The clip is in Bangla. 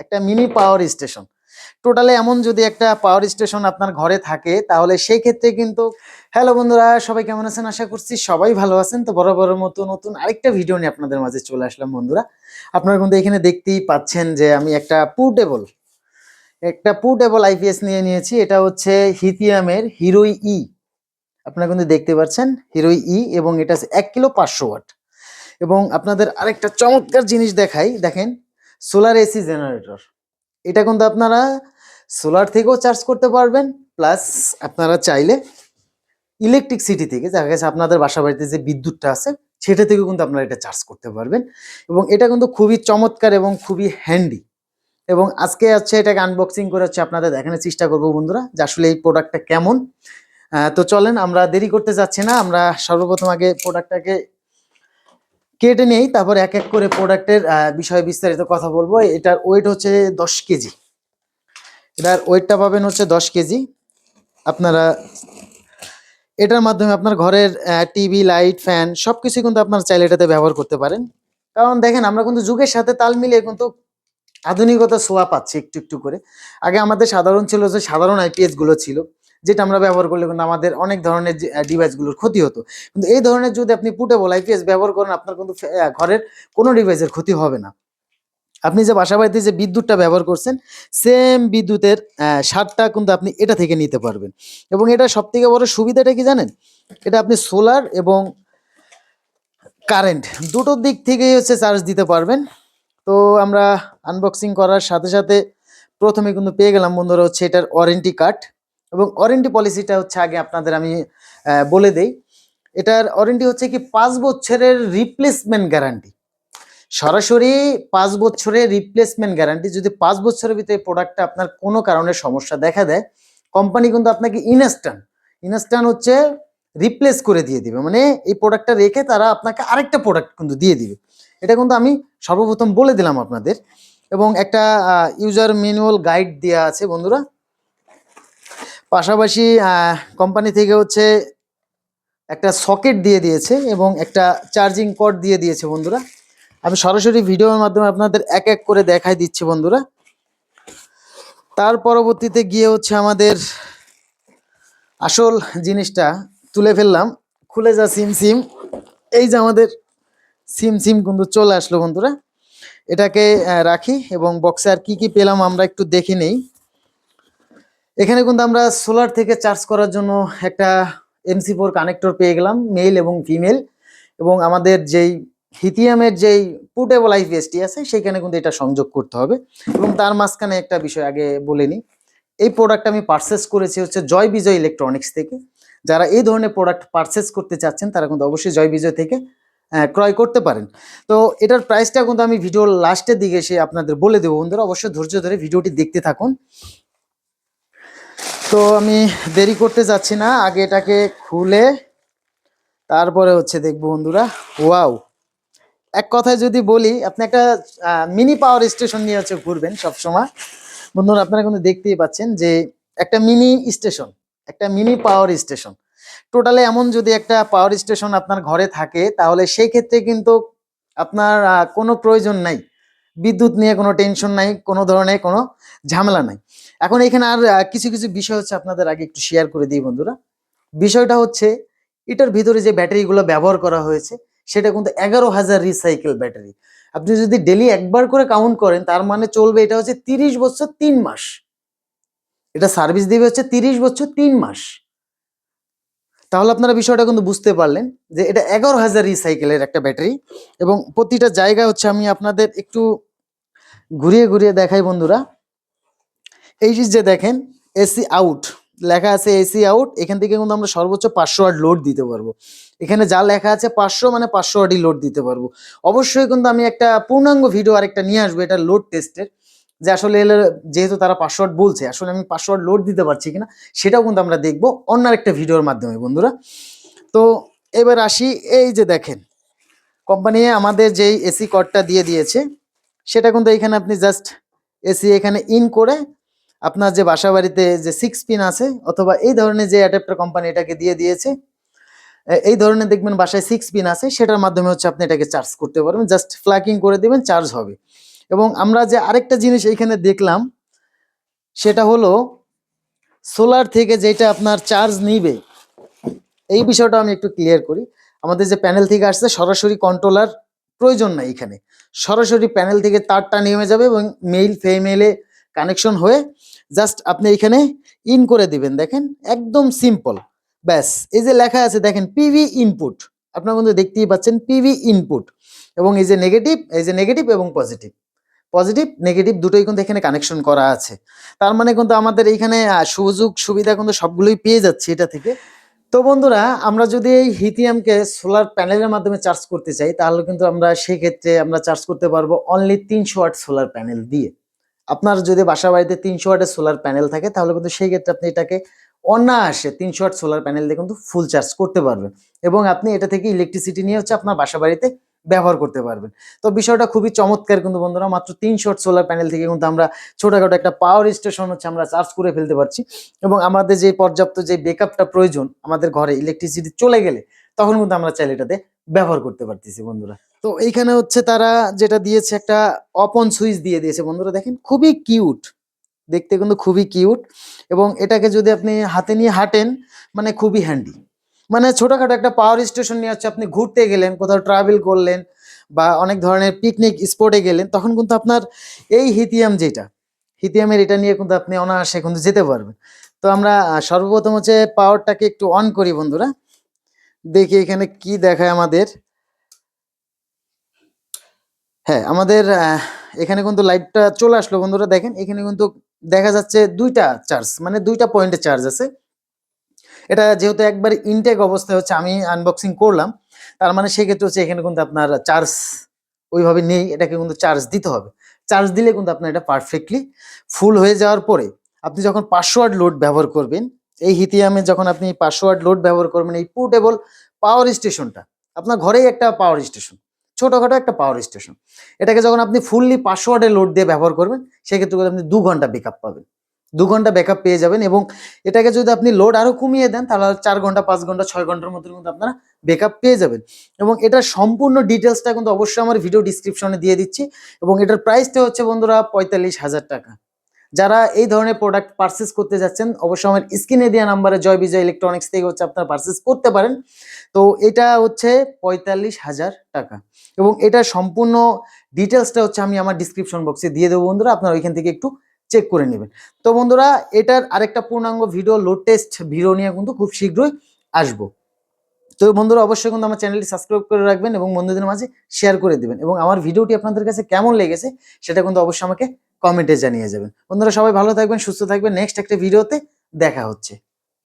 একটা মিনি পাওয়ার স্টেশন টোটালে এমন যদি একটা পাওয়ার স্টেশন আপনার ঘরে থাকে, তাহলে সেই ক্ষেত্রে কিন্তু হ্যালো বন্ধুরা, সবাই কেমন আছেন? আশা করছি সবাই ভালো আছেন। তো বরাবরের মতো নতুন আরেকটা ভিডিও নিয়ে আপনাদের মাঝে চলে আসলাম বন্ধুরা। আপনারা কিন্তু এখানে দেখতেই পাচ্ছেন যে আমি একটা পোর্টেবল একটা পোর্টেবল আইপিএস নিয়ে নিয়েছি। এটা হচ্ছে হিথিয়ামের হিরোই ই আপনারা কিন্তু দেখতে পাচ্ছেন হিরোই ই এবং এটা এক কিলো পাঁচশো ওয়াট। এবং আপনাদের আরেকটা চমৎকার জিনিস দেখাই। দেখেন সোলার এসি জেনারেটর এটা কিন্তু আপনারা সোলার থেকেও চার্জ করতে পারবেন প্লাস আপনারা চাইলে ইলেকট্রিক সিটি থেকে দেখা গেছে আপনাদের বাসা বাড়িতে যে বিদ্যুৎটা আছে, সেটা থেকেও কিন্তু আপনারা এটা চার্জ করতে পারবেন। এবং এটা কিন্তু খুবই চমৎকার এবং খুবই হ্যান্ডি এবং আজকে হচ্ছে এটাকে আনবক্সিং করে হচ্ছে আপনাদের দেখানোর চেষ্টা করব বন্ধুরা, যে আসলে এই প্রোডাক্টটা কেমন। তো চলেন, আমরা দেরি করতে যাচ্ছি না, আমরা সর্বপ্রথম আগে প্রোডাক্টটাকে কেটে নেই, তারপর এক এক করে প্রোডাক্টের বিষয়ে বিস্তারিত কথা বলব। এটার ওয়েট হচ্ছে দশ কেজি। এটার ওয়েটটা পাবেন হচ্ছে দশ কেজি। আপনারা এটার মাধ্যমে আপনার ঘরের টিভি লাইট ফ্যান সব কিছু কিন্তু আপনার চাইলে এটাতে ব্যবহার করতে পারেন। কারণ দেখেন, আমরা কিন্তু যুগের সাথে তাল মিলিয়ে কিন্তু আধুনিকতা সোয়া পাচ্ছি একটু একটু করে। আগে আমাদের সাধারণ ছিল যে সাধারণ আইপিএসগুলো ছিল। যেটা আমরা ব্যবহার করলে কিন্তু আমাদের অনেক ধরনের ডিভাইসগুলোর ক্ষতি হতো। কিন্তু এই ধরনের যদি আপনি পুটেবল আইপিএস ব্যবহার করেন, আপনার কিন্তু ঘরের কোনো ডিভাইসের ক্ষতি হবে না। আপনি যে বাসা বাড়িতে যে বিদ্যুৎটা ব্যবহার করছেন সেম বিদ্যুতের সারটা কিন্তু আপনি এটা থেকে নিতে পারবেন। এবং এটা সব থেকে বড় সুবিধাটা কি জানেন? এটা আপনি সোলার এবং কারেন্ট দুটোর দিক থেকেই হচ্ছে চার্জ দিতে পারবেন। তো আমরা আনবক্সিং করার সাথে সাথে প্রথমে কিন্তু পেয়ে গেলাম বন্ধুরা হচ্ছে এটার ওয়ারেন্টি কার্ড এবং ওয়ারেন্টি পলিসিটা হচ্ছে আগে আপনাদের আমি বলে দেই। এটার ওয়ারেন্টি হচ্ছে কি পাঁচ বছরের রিপ্লেসমেন্ট গ্যারান্টি সরাসরি পাঁচ বছরের রিপ্লেসমেন্ট গ্যারান্টি যদি পাঁচ বছরের ভিতরে প্রোডাক্টটা আপনার কোনো কারণে সমস্যা দেখা দেয় কোম্পানি কিন্তু আপনাকে ইনস্ট্যান্ট ইনস্ট্যান্ট হচ্ছে রিপ্লেস করে দিয়ে দিবে। মানে এই প্রোডাক্টটা রেখে তারা আপনাকে আরেকটা প্রোডাক্ট কিন্তু দিয়ে দিবে। এটা কিন্তু আমি সর্বপ্রথম বলে দিলাম আপনাদের। এবং একটা ইউজার ম্যানুয়াল গাইড দেওয়া আছে বন্ধুরা। পাশাপাশি কোম্পানি থেকে হচ্ছে একটা সকেট দিয়ে দিয়েছে এবং একটা চার্জিং কর্ড দিয়ে দিয়েছে বন্ধুরা। আমি সরাসরি ভিডিওর মাধ্যমে আপনাদের এক এক করে দেখাই দিচ্ছি বন্ধুরা। তার পরবর্তীতে গিয়ে হচ্ছে আমাদের আসল জিনিসটা তুলে ফেললাম। খুলে যা সিম সিম। এই যে আমাদের সিম সিম কিন্তু চলে আসলো বন্ধুরা। এটাকে রাখি এবং বক্সে আর কি কি পেলাম আমরা একটু দেখে নেই। এখানে কিন্তু আমরা সোলার থেকে চার্জ করার জন্য একটা এমসি ফোর কানেক্টর পেয়ে গেলাম মেল এবং ফিমেল এবং আমাদের যেই হিথিয়ামের যেই পোর্টেবল আইপিএসটি আছে সেখানে কিন্তু এটা সংযোগ করতে হবে। এবং তার মাঝখানে একটা বিষয় আগে বলে নিই। এই প্রোডাক্ট আমি পারচেস করেছি হচ্ছে জয় বিজয় ইলেকট্রনিক্স থেকে। যারা এই ধরনের প্রোডাক্ট পারচেস করতে চাচ্ছেন, তারা কিন্তু অবশ্যই জয় বিজয় থেকে ক্রয় করতে পারেন। তো এটার প্রাইসটা কিন্তু আমি ভিডিওর লাস্টের দিকে এসে আপনাদের বলে দেবো বন্ধুরা। অবশ্যই ধৈর্য ধরে ভিডিওটি দেখতে থাকুন। তো আমি দেরি করতে যাচ্ছি না, আগে এটাকে খুলে তারপরে হচ্ছে দেখব বন্ধুরা। ওয়াও! এক কথায় যদি বলি, আপনি একটা মিনি পাওয়ার স্টেশন নিয়ে হচ্ছে ঘুরবেন সবসময়। বন্ধুরা, আপনারা কিন্তু দেখতেই পাচ্ছেন যে একটা মিনি স্টেশন একটা মিনি পাওয়ার স্টেশন টোটালে এমন যদি একটা পাওয়ার স্টেশন আপনার ঘরে থাকে, তাহলে সেই ক্ষেত্রে কিন্তু আপনার কোনো প্রয়োজন নাই। বিদ্যুৎ নিয়ে কোনো টেনশন নাই, কোনো ধরনের কোনো ঝামেলা নাই। এখন এখানে আর কিছু কিছু বিষয় হচ্ছে আপনাদের আগে একটু শেয়ার করে দিই বন্ধুরা। বিষয়টা হচ্ছে, এটার ভিতরে যে ব্যাটারিগুলো ব্যবহার করা হয়েছে, সেটা কিন্তু এগারো হাজার রিসাইকেল ব্যাটারি আপনি যদি ডেলি একবার করে কাউন্ট করেন, তার মানে চলবে এটা হচ্ছে তিরিশ বছর তিন মাস। এটা সার্ভিস দিবে হচ্ছে তিরিশ বছর তিন মাস। তাহলে আপনারা বিষয়টা কিন্তু বুঝতে পারলেন যে এটা এগারো হাজার রিসাইকেলের একটা ব্যাটারি এবং প্রতিটা জায়গা হচ্ছে আমি আপনাদের একটু ঘুরিয়ে ঘুরিয়ে দেখাই বন্ধুরা। এই যে দেখেন এসি আউট লেখা আছে এসি আউট এখান থেকে কিন্তু আমরা সর্বোচ্চ পাঁচশো ওয়াট লোড দিতে পারব। এখানে যা লেখা আছে পাঁচশো মানে পাঁচশো ওয়াটই লোড দিতে পারব। অবশ্যই কিন্তু আমি একটা পূর্ণাঙ্গ ভিডিও আরেকটা নিয়ে আসব, এটা লোড টেস্টের যে আসলে এর যেহেতু তারা পাঁচশো বলছে, আসলে আমি পাঁচশো লোড দিতে পারছি কিনা, সেটাও কিন্তু আমরা দেখব অন্য একটা ভিডিওর মাধ্যমে, বন্ধুরা। তো এবার আসি, এই যে দেখেন কোম্পানি আমাদের যেই এসি কর্ডটা দিয়ে দিয়েছে, সেটা কিন্তু এখানে আপনি জাস্ট এসি এখানে ইন করে আপনার যে বাসা বাড়িতে যে সিক্স পিন আছে, অথবা এই ধরনের যে অ্যাডাপ্টার কোম্পানি এটাকে দিয়ে দিয়েছে এই ধরনের দেখবেন বাসায় সিক্স পিন আছে, সেটার মাধ্যমে হচ্ছে আপনি এটাকে চার্জ করতে পারবেন জাস্ট ফ্ল্যাকিং করে দেবেন চার্জ হবে। এবং আমরা যে আরেকটা জিনিস এইখানে দেখলাম, সেটা হলো সোলার থেকে যেটা আপনার চার্জ নিবে, এই বিষয়টা আমি একটু ক্লিয়ার করি। আমাদের যে প্যানেল থেকে আসছে, সরাসরি কন্ট্রোলার প্রয়োজন নাই এখানে। সরাসরি প্যানেল থেকে তারটা নেমে যাবে এবং মেইল ফেমেলে কানেকশন হয়ে জাস্ট আপনি এখানে ইন করে দিবেন, দেখেন? একদম সিম্পল ব্যাস, এই যে লেখা আছে, দেখেন পিভি ইনপুট আপনার বন্ধু দেখতেই পাচ্ছেন পিভি ইনপুট এবং এই যে নেগেটিভ এই যে নেগেটিভ এবং পজিটিভ পজিটিভ নেগেটিভ দুটোই কিন্তু এখানে কানেকশন করা আছে। তার মানে কিন্তু আমাদের এইখানে সুযোগ, সুবিধা কিন্তু সবগুলোই পেয়ে যাচ্ছে এটা থেকে। তো বন্ধুরা, আমরা যদি এই হিথিয়ামকে সোলার প্যানেলের মাধ্যমে চার্জ করতে চাই, তাহলে কিন্তু আমরা সেক্ষেত্রে আমরা চার্জ করতে পারব অনলি তিনশো ওয়াট সোলার প্যানেল দিয়ে। আপনার যদি বাসা বাড়িতে তিনশো ওয়াটের সোলার প্যানেল থাকে, তাহলে কিন্তু সেই ক্ষেত্রে আপনি এটাকে অনায়াসে তিনশো ওয়াট সোলার প্যানেল দিয়ে কিন্তু ফুল চার্জ করতে পারবেন। এবং আপনি এটা থেকে ইলেকট্রিসিটি নিয়ে হচ্ছে আপনার বাসা বাড়িতে ব্যবহার করতে পারবেন। তো বিষয়টা খুবই চমৎকার কিন্তু বন্ধুরা, মাত্র তিনশো সোলার প্যানেল থেকে কিন্তু আমরা ছোটখাটো একটা পাওয়ার স্টেশন হচ্ছে আমরা চার্জ করে ফেলতে পারছি। এবং আমাদের যে পর্যাপ্ত যে বেকআপটা প্রয়োজন আমাদের ঘরে ইলেকট্রিসিটি চলে গেলে, তখন কিন্তু আমরা চাইলে এটাতে ব্যবহার করতে পারতেছি বন্ধুরা। তো এইখানে হচ্ছে তারা যেটা দিয়েছে একটা অপন সুইচ দিয়ে দিয়েছে বন্ধুরা দেখেন, খুবই কিউট দেখতে কিন্তু খুবই কিউট এবং এটাকে যদি আপনি হাতে নিয়ে হাঁটেন মানে খুবই হ্যান্ডি মানে ছোটখাটো একটা পাওয়ার স্টেশন নিয়ে হচ্ছে আপনি ঘুরতে গেলেন, কোথাও ট্রাভেল করলেন বা অনেক ধরনের পিকনিক স্পটে গেলেন, তখন কিন্তু আপনার এই হিতিয়াম যেটা হিতিয়ামের এটা নিয়ে কিন্তু আপনি অনায়াসে কিন্তু যেতে পারবেন। তো আমরা সর্বপ্রথম হচ্ছে পাওয়ারটাকে একটু অন করি বন্ধুরা। দেখি এখানে কি দেখায় আমাদের। হ্যাঁ আমাদের এখানে কিন্তু লাইটটা চলে আসলো বন্ধুরা দেখেন। এখানে কিন্তু দেখা যাচ্ছে দুইটা চার্জ মানে দুইটা পয়েন্টে চার্জ আছে। এটা যেহেতু একবার ইনটেক অবস্থায় হচ্ছে, আমি আনবক্সিং করলাম। তার মানে সেক্ষেত্রে হচ্ছে এখানে কিন্তু আপনার চার্জ ওইভাবে নেই, এটাকে কিন্তু চার্জ দিতে হবে। চার্জ দিলে কিন্তু আপনার এটা পারফেক্টলি ফুল হয়ে যাওয়ার পরে আপনি যখন পাসওয়ার্ড লোড ব্যবহার করবেন এই হিথিয়ামে যখন আপনি পাসওয়ার্ড লোড ব্যবহার করবেন, এই পোর্টেবল পাওয়ার স্টেশনটা আপনার ঘরেই একটা পাওয়ার স্টেশন ছোটোখাটো একটা পাওয়ার স্টেশন এটাকে যখন আপনি ফুললি পাসওয়ার্ডে লোড দিয়ে ব্যবহার করবেন, সেক্ষেত্রে আপনি দু ঘণ্টা ব্যাকআপ পাবেন। দু ঘণ্টা ব্যাকআপ পেয়ে যাবেন এবং এটাকে যদি আপনি লোড আরও কমিয়ে দেন, তাহলে চার ঘণ্টা, পাঁচ ঘণ্টা, ছয় ঘণ্টার মধ্যে কিন্তু আপনারা ব্যাকআপ পেয়ে যাবেন। এবং এটার সম্পূর্ণ ডিটেলসটা কিন্তু অবশ্যই আমার ভিডিও ডিসক্রিপশনে দিয়ে দিচ্ছি। এবং এটার প্রাইসটা হচ্ছে বন্ধুরা পঁয়তাল্লিশ হাজার টাকা। যারা এই ধরনের প্রোডাক্ট পারচেস করতে যাচ্ছেন, অবশ্যই আমার স্ক্রিনে দেওয়া নাম্বারে জয় বিজয় ইলেকট্রনিক্স থেকে হচ্ছে আপনারা পারচেস করতে পারেন। তো এটা হচ্ছে পঁয়তাল্লিশ হাজার টাকা। এবং এটা সম্পূর্ণ ডিটেলসটা হচ্ছে আমি আমার ডিসক্রিপশন বক্সে দিয়ে দেবো বন্ধুরা, আপনারা ওইখান থেকে একটু চেক করে নেবেন। তো বন্ধুরা, এটার আরেকটা পূর্ণাঙ্গ ভিডিও লোড টেস্ট ভিডিও নিয়ে কিন্তু খুব শীঘ্রই আসব। তো বন্ধুরা, অবশ্যই কিন্তু আমার চ্যানেলটি সাবস্ক্রাইব করে রাখবেন এবং বন্ধুদের মাঝে শেয়ার করে দিবেন। এবং আমার ভিডিওটি আপনাদের কাছে কেমন লেগেছে, সেটা কিন্তু অবশ্যই আমাকে কমেন্টে জানিয়ে যাবেন। বন্ধুরা সবাই ভালো থাকবেন সুস্থ থাকবেন। নেক্সট একটা ভিডিওতে দেখা হচ্ছে।